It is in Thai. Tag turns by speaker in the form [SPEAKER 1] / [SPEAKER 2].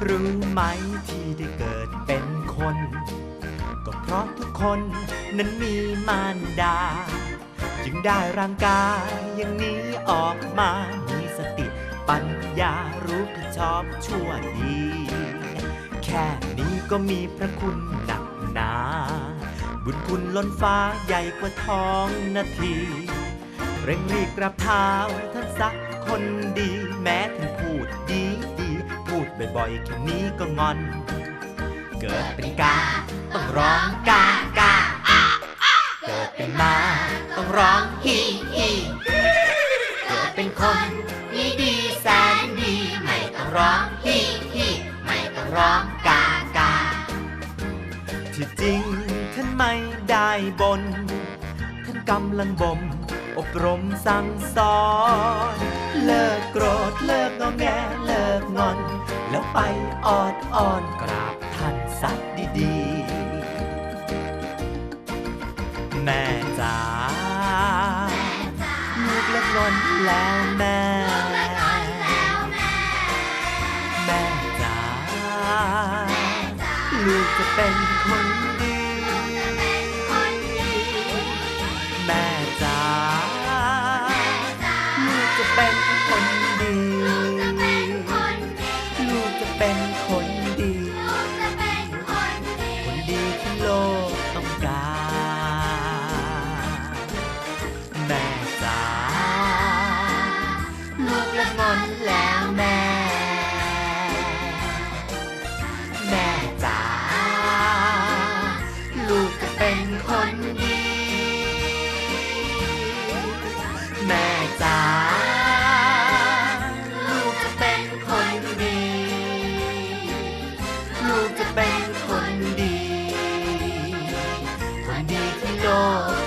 [SPEAKER 1] ำไหมที่ได้เกิดเป็นคน ก็เพราะทุกคนนั้นมีมารดา จึงได้ร่างกายอย่างนี้ออกมา มีสติปัญญารู้ผิดชอบชั่วดี แค่นี้ก็มีพระคุณหนักหนา บุญคุณล้นฟ้าใหญ่กว่าท้องนาที เร่งรีบกราบเท้าท่านสักคนดีแม้ท่านพูดดี บ่อยๆแค่นี้ก็งอน เกิดเป็นกาต้องร้องกากาเกิดเป็นมาต้องร้องฮีฮีเกิดเป็นคนดีดีแสนดีไม่ต้องร้องฮีฮีไม่ต้องร้องกากาที่จริงท่านไม่ได้บน ท่านกำลังบ่มอบรมสั่งสอน อ่อนอ้อนกราบท่านสัตว์ดีๆ แม่จ๋าลูกเลิกงอนแล้วแม่ แม่จ๋าลูกจะเป็นคนดี แม่จ๋า 哦。